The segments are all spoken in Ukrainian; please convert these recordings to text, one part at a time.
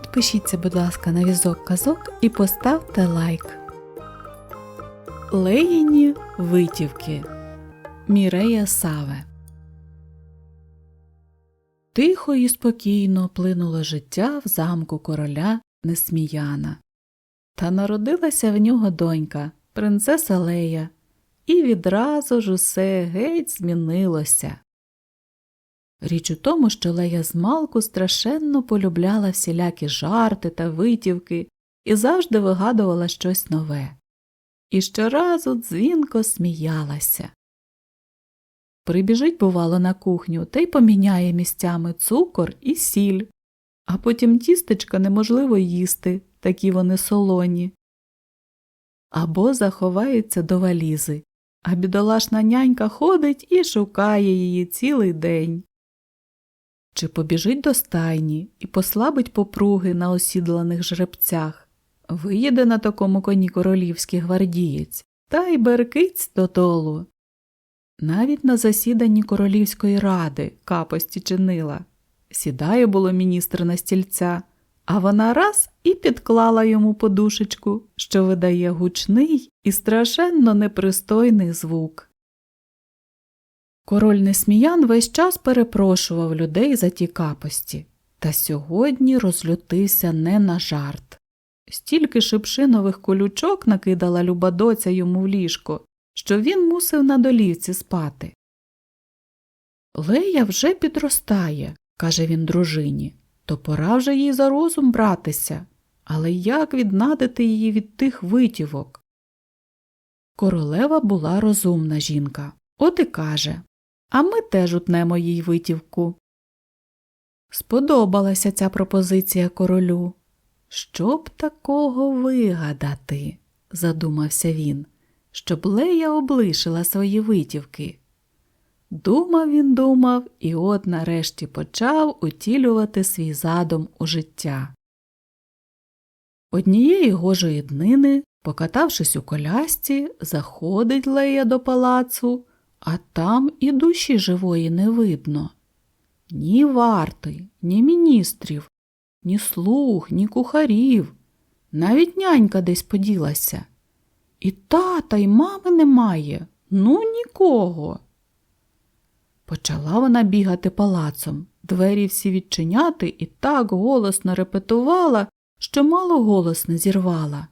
підпишіться, будь ласка, на візок казок і поставте лайк. Леїні витівки Мірея Саве Тихо і спокійно плинуло життя в замку короля Несміяна. Та народилася в нього донька, принцеса Лея, і відразу ж усе геть змінилося. Річ у тому, що Лея змалку страшенно полюбляла всілякі жарти та витівки і завжди вигадувала щось нове. І щоразу дзвінко сміялася. Прибіжить, бувало, на кухню та й поміняє місцями цукор і сіль, а потім тістечка неможливо їсти, такі вони солоні. Або заховається до валізи, а бідолашна нянька ходить і шукає її цілий день. Чи побіжить до стайні і послабить попруги на осідланих жребцях, виїде на такому коні королівський гвардієць та й беркиць додолу. Навіть на засіданні королівської ради капості чинила. Сідає було міністр на стільця, а вона раз і підклала йому подушечку, що видає гучний і страшенно непристойний звук. Король Несміян весь час перепрошував людей за ті капості, та сьогодні розлютився не на жарт. Стільки шипшинових колючок накидала любадоця йому в ліжко, що він мусив на долівці спати. Лея вже підростає, каже він дружині, то пора вже їй за розум братися, але як віднадити її від тих витівок? Королева була розумна жінка, от і каже А ми теж утнемо їй витівку. Сподобалася ця пропозиція королю. Що б такого вигадати? задумався він, щоб Лея облишила свої витівки. Думав він думав і от нарешті почав утілювати свій задум у життя. Однієї гожої днини, покатавшись у колясці, заходить Лея до палацу, а там і душі живої не видно. Ні варти, ні міністрів, ні слуг, ні кухарів, навіть нянька десь поділася. І тата, й мами немає, ну нікого. Почала вона бігати палацом, двері всі відчиняти і так голосно репетувала, що мало голос не зірвала.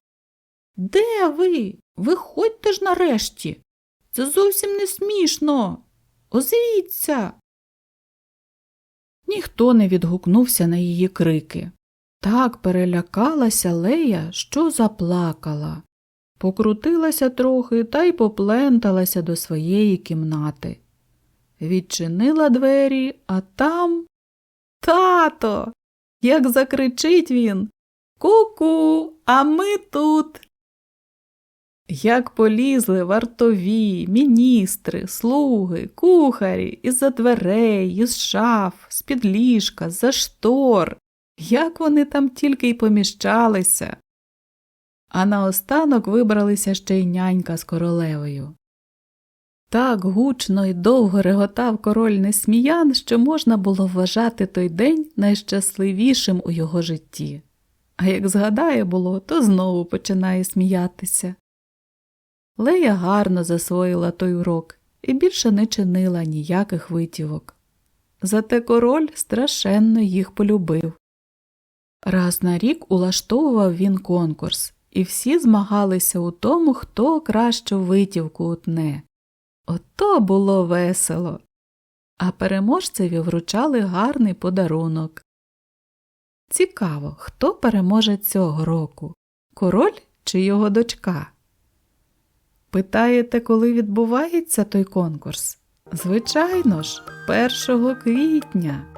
Де ви? Виходьте ж нарешті. Це зовсім не смішно. Озвіться. Ніхто не відгукнувся на її крики. Так перелякалася Лея, що заплакала. Покрутилася трохи та й попленталася до своєї кімнати. Відчинила двері, а там. Тато. Як закричить він. Ку-ку, а ми тут. Як полізли вартові, міністри, слуги, кухарі із-за дверей, із шаф, з-під ліжка, за штор, як вони там тільки й поміщалися. А наостанок вибралися ще й нянька з королевою. Так гучно й довго реготав король несміян, що можна було вважати той день найщасливішим у його житті. А як згадає було, то знову починає сміятися. Лея гарно засвоїла той урок і більше не чинила ніяких витівок. Зате король страшенно їх полюбив. Раз на рік улаштовував він конкурс, і всі змагалися у тому, хто кращу витівку утне. Ото було весело. А переможцеві вручали гарний подарунок. Цікаво, хто переможе цього року король чи його дочка? Питаєте, коли відбувається той конкурс? Звичайно ж, 1 квітня.